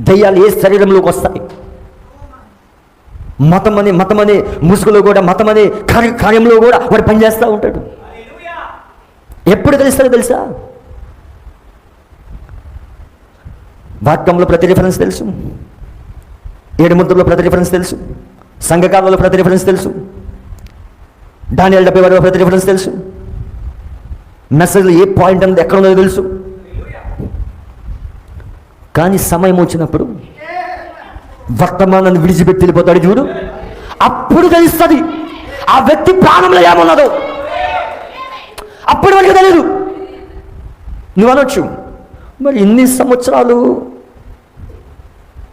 దయ్యాలు ఏ శరీరంలోకి వస్తాయి? మతం అని మతం అనే ముసుగులో కూడా మతం అనే కార్య కార్యంలో కూడా వాడు పనిచేస్తూ ఉంటాడు. ఎప్పుడు తెలుస్తాడో తెలుసా? వాక్యంలో ప్రతి రిఫరెన్స్ తెలుసు. ఏడు ముద్రలో ప్రతి రిఫరెన్స్ తెలుసు. సంఘకాలంలో ప్రతి రిఫరెన్స్ తెలుసు. డానియల్ డెబ్బై వారిలో ప్రతి రిఫరెన్స్ తెలుసు. మెసేజ్లో ఏ పాయింట్ అనేది ఎక్కడ ఉందో తెలుసు. కానీ సమయం వచ్చినప్పుడు వర్తమానాన్ని విడిచిపెట్టి వెళ్ళిపోతాడు చూడు. అప్పుడు తెలుస్తుంది. ఆ వ్యక్తి ప్రాణంలో ఏమున్నదో. అప్పుడు మనకు తెలియదు నువ్వు అనొచ్చు. మరి ఇన్ని సంవత్సరాలు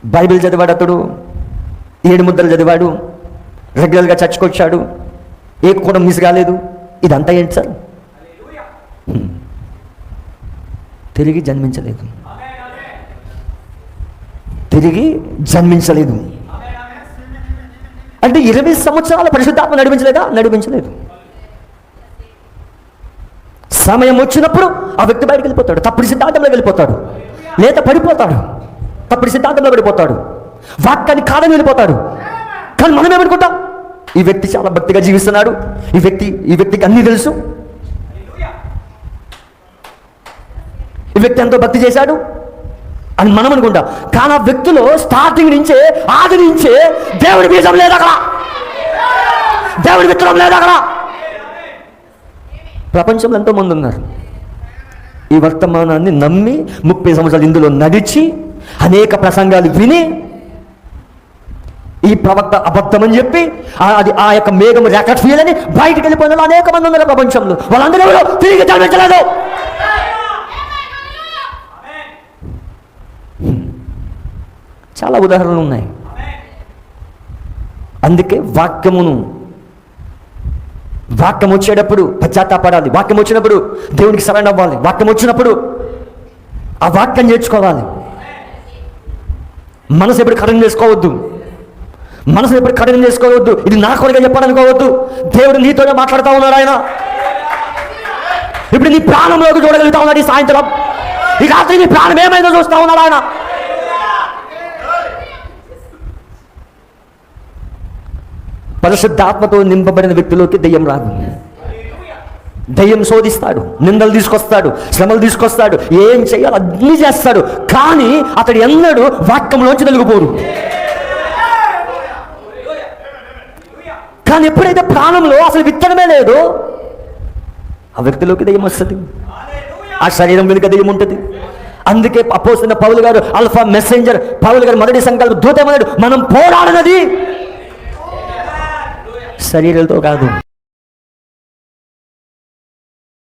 బైబిల్ చదివాడు అతడు. ఏడు ముద్దలు చదివాడు. రెగ్యులర్గా చచ్చుకొచ్చాడు ఏ కూడా మిస్ కాలేదు. ఇదంతా ఏంటి సార్? తిరిగి జన్మించలేదు. తిరిగి జన్మించలేదు. అంటే ఇరవై సంవత్సరాల పరిశుద్ధాత్మ నడిపించలేదా? నడిపించలేదు. సమయం వచ్చినప్పుడు ఆ వ్యక్తి బయటకు వెళ్ళిపోతాడు. తప్పుడు సిద్ధాంతంలో వెళ్ళిపోతాడు. లేదా పడిపోతాడు. తప్పుడు సిద్ధాంతంలో పడిపోతాడు వాక్యాన్ని కాదని వెళ్ళిపోతాడు. కానీ మనం ఏమనుకుంటాం? ఈ వ్యక్తి చాలా భక్తిగా జీవిస్తున్నాడు. ఈ వ్యక్తి ఈ వ్యక్తికి అన్నీ తెలుసు. ఈ వ్యక్తి ఎంతో భక్తి చేశాడు. అని మనం అనుకుంటాం. కానీ ఆ వ్యక్తిలో స్టార్టింగ్ నుంచే ఆది నుంచే దేవుడి బీజం లేదు అక్కడ. దేవుడి విత్తనం లేదు అక్కడ. ప్రపంచంలో ఎంతో మంది ఉన్నారు. ఈ వర్తమానాన్ని నమ్మి ముప్పై సంవత్సరాలు ఇందులో నడిచి అనేక ప్రసంగాలు విని ఈ ప్రవక్త అబద్ధమని చెప్పి అది ఆ యొక్క మేఘం ర్యాకెట్ ఫీల్ అని బయటకు వెళ్ళిపోయిన అనేక మంది ఉన్నారు ప్రపంచంలో. వాళ్ళందరూ తిరిగి జన్మించలేదు. చాలా ఉదాహరణలు ఉన్నాయి. అందుకే వాక్యమును వాక్యం వచ్చేటప్పుడు పశ్చాత్తాపడాలి. వాక్యం వచ్చినప్పుడు దేవునికి సరైన అవ్వాలి. వాక్యం వచ్చినప్పుడు ఆ వాక్యం నేర్చుకోవాలి. మనసు ఎప్పుడు కఠినం చేసుకోవద్దు. మనసు ఎప్పుడు కఠినం చేసుకోవద్దు. ఇది నా కొరగా చెప్పాలనుకోవద్దు. దేవుడు నీతోనే మాట్లాడుతూ ఉన్నాడు ఆయన. ఇప్పుడు నీ ప్రాణంలోకి చూడగలుగుతా ఉన్నాడు ఈ సాయంత్రం. ఈ రాత్రి నీ ప్రాణం ఏమైందో చూస్తా ఉన్నాడు ఆయన. పరిశుద్ధాత్మతో నింపబడిన వ్యక్తిలోకి దెయ్యం రాదు. దయ్యం శోధిస్తాడు నిందలు తీసుకొస్తాడు శ్రమలు తీసుకొస్తాడు ఏం చేయాలో అన్నీ చేస్తాడు కానీ అతడు ఎన్నడూ వాక్యంలోంచి నలుగుపోరు కానీ ఎప్పుడైతే ప్రాణంలో అసలు విత్తనమే లేదు ఆ వ్యక్తిలోకి దయ్యం వస్తుంది. ఆ శరీరం వెనుక దయ్యం ఉంటుంది. అందుకే అపోసిన పౌలు గారు అల్ఫా మెసెంజర్ పౌలు గారు మొదటి సంకల్ప దూతమన్నాడు మనం పోరాడనది salir el tocado.